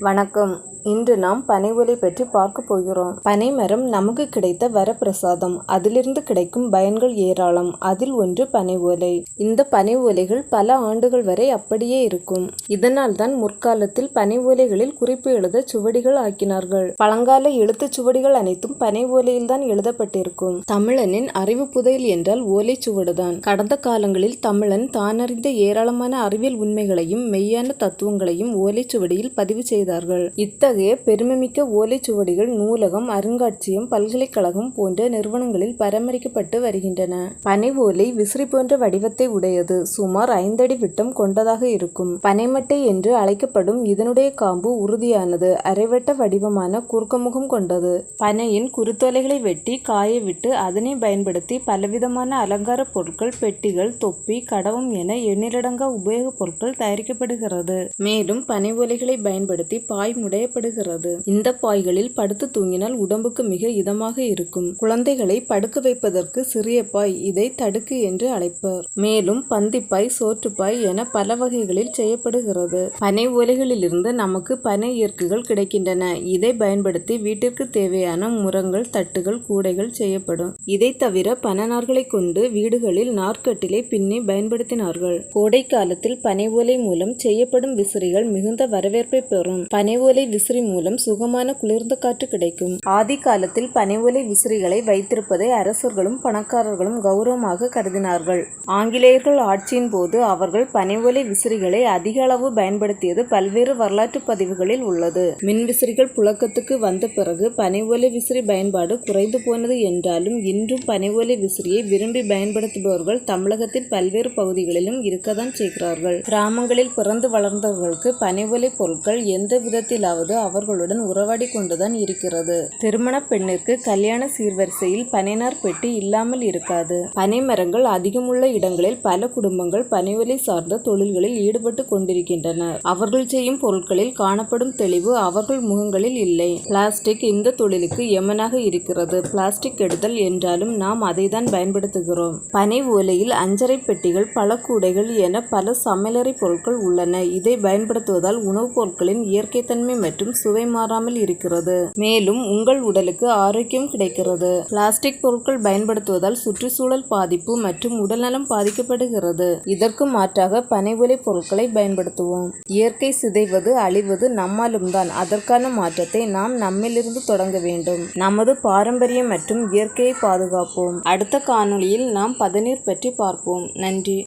வணக்கம். இன்று நாம் பனை ஓலை பற்றி பார்க்க போகிறோம். பனை மரம் நமக்கு கிடைத்த வரப்பிரசாதம். அதிலிருந்து கிடைக்கும் பயன்கள் ஏராளம். அதில் ஒன்று பனை ஓலை இந்த பனை ஓலைகள் பல ஆண்டுகள் வரை அப்படியே இருக்கும். இதனால் தான் முற்காலத்தில் பனை ஓலைகளில் குறிப்பு எழுத சுவடிகள் ஆக்கினார்கள். பழங்கால எழுத்துச் சுவடிகள் அனைத்தும் பனை ஓலையில் தான் எழுதப்பட்டிருக்கும். தமிழனின் அறிவு புதையல் என்றால் ஓலை சுவடுதான். கடந்த காலங்களில் தமிழன் தானறிந்த ஏராளமான அறிவியல் உண்மைகளையும் மெய்யான தத்துவங்களையும் ஓலைச்சுவடியில் பதிவு செய்தார்கள். இத்தகைய பெருமைமிக்க ஓலைச்சுவடிகள் நூலகம் அருங்காட்சியகம் பல்கலைக்கழகம் போன்ற நிறுவனங்களில் பராமரிக்கப்பட்டு வருகின்றன. பனை ஓலை விசிறி போன்ற வடிவத்தை உடையது. சுமார் ஐந்தடி விட்டம் கொண்டதாக இருக்கும். பனைமட்டை என்று அழைக்கப்படும் இதனுடைய காம்பு உறுதியானது. அரைவட்ட வடிவமான குறுக்கமுகம் கொண்டது. பனையின் குருத்தொலைகளை வெட்டி காய விட்டு அதனை பயன்படுத்தி பலவிதமான அலங்கார பொருட்கள் பெட்டிகள் தொப்பி கடவம் என எண்ணிலடங்கா உபயோகப் பொருட்கள் தயாரிக்கப்படுகிறது. மேலும் பனை ஓலைகளை பயன்படுத்தி பாய் பயன்படுகிறது இந்த பாய்களில் படுத்து தூங்கினால் உடம்புக்கு மிக இதமாக இருக்கும். குழந்தைகளை படுக்க வைப்பதற்கு சிறிய பாய் இதை தடுக்கு என்று அழைப்பர். மேலும் பந்திப்பாய் சோற்றுப்பாய் என பல வகைகளில் செய்யப்படுகிறது. பனை ஓலைகளிலிருந்து நமக்கு பனை இயற்குகள் கிடைக்கின்றன. இதை பயன்படுத்தி வீட்டிற்கு தேவையான முரங்கள் தட்டுகள் கூடைகள் செய்யப்படும். இதை தவிர பனநார்களை கொண்டு வீடுகளில் நார்க்கட்டிலை பின்னி பயன்படுத்தினார்கள். கோடை காலத்தில் பனை ஓலை மூலம் செய்யப்படும் விசிறிகள் மிகுந்த வரவேற்பை பெறும். பனை ஓலை விசிறி மூலம் சுகமான குளிர்ந்த காற்று கிடைக்கும். ஆதி காலத்தில் பனை ஓலை விசிறிகளை வைத்திருப்பதை அரசர்களும் பணக்காரர்களும் கௌரவமாக கருதினார்கள். ஆங்கிலேயர்கள் ஆட்சியின் போது அவர்கள் பனை ஓலை விசிறிகளை அதிக அளவு பயன்படுத்தியது பல்வேறு வரலாற்று பதிவுகளில் உள்ளது. மின் விசிறிகள் புழக்கத்துக்கு வந்த பிறகு பனை ஓலை விசிறி பயன்பாடு குறைந்து போனது என்றாலும் இன்றும் பனை ஓலை விசிறியை விரும்பி பயன்படுத்துபவர்கள் தமிழகத்தின் பல்வேறு பகுதிகளிலும் இருக்கத்தான் செய்கிறார்கள். கிராமங்களில் பிறந்து வளர்ந்தவர்களுக்கு பனை ஓலை பொருட்கள் எந்த விதத்திலாவது அவர்களுடன் உறவாடி கொண்டுதான் இருக்கிறது. திருமண பெண்ணிற்கு கல்யாண சீர்வரிசையில் பனைநார் பெட்டி இல்லாமல் இருக்காது. பனை மரங்கள் அதிகமுள்ள இடங்களில் பல குடும்பங்கள் பனைவலை சார்ந்த தொழில்களில் ஈடுபட்டு கொண்டிருக்கின்றனர் அவர்கள் செய்யும் பொருட்களில் காணப்படும் தெளிவு அவர்கள் முகங்களில் இல்லை. பிளாஸ்டிக் இந்த தொழிலுக்கு எமனாக இருக்கிறது. பிளாஸ்டிக் எடுதல் என்றாலும் நாம் அதை தான் பயன்படுத்துகிறோம். பனை ஓலையில் அஞ்சரை பெட்டிகள் பழக்கூடைகள் என பல சமையலறை பொருட்கள் உள்ளன. இதை பயன்படுத்துவதால் உணவுப் பொருட்களின் இயற்கைத்தன்மை மற்றும் சுவை மாறாமல் இருக்கிறது. மேலும் உங்கள் உடலுக்கு ஆரோக்கியம் கிடைக்கிறது. பிளாஸ்டிக் பொருட்கள் பயன்படுத்துவதால் சுற்றுச்சூழல் பாதிப்பு மற்றும் உடல்நலம் பாதிக்கப்படுகிறது. இதற்கு மாற்றாக பனை ஓலை பொருட்களை பயன்படுத்துவோம். இயற்கை சிதைவது அழிவது நம்மாலும் தான். அதற்கான மாற்றத்தை நாம் நம்மிலிருந்து தொடங்க வேண்டும். நமது பாரம்பரியம் மற்றும் இயற்கையை பாதுகாப்போம். அடுத்த காணொளியில் நாம் பதநீர் பற்றி பார்ப்போம். நன்றி.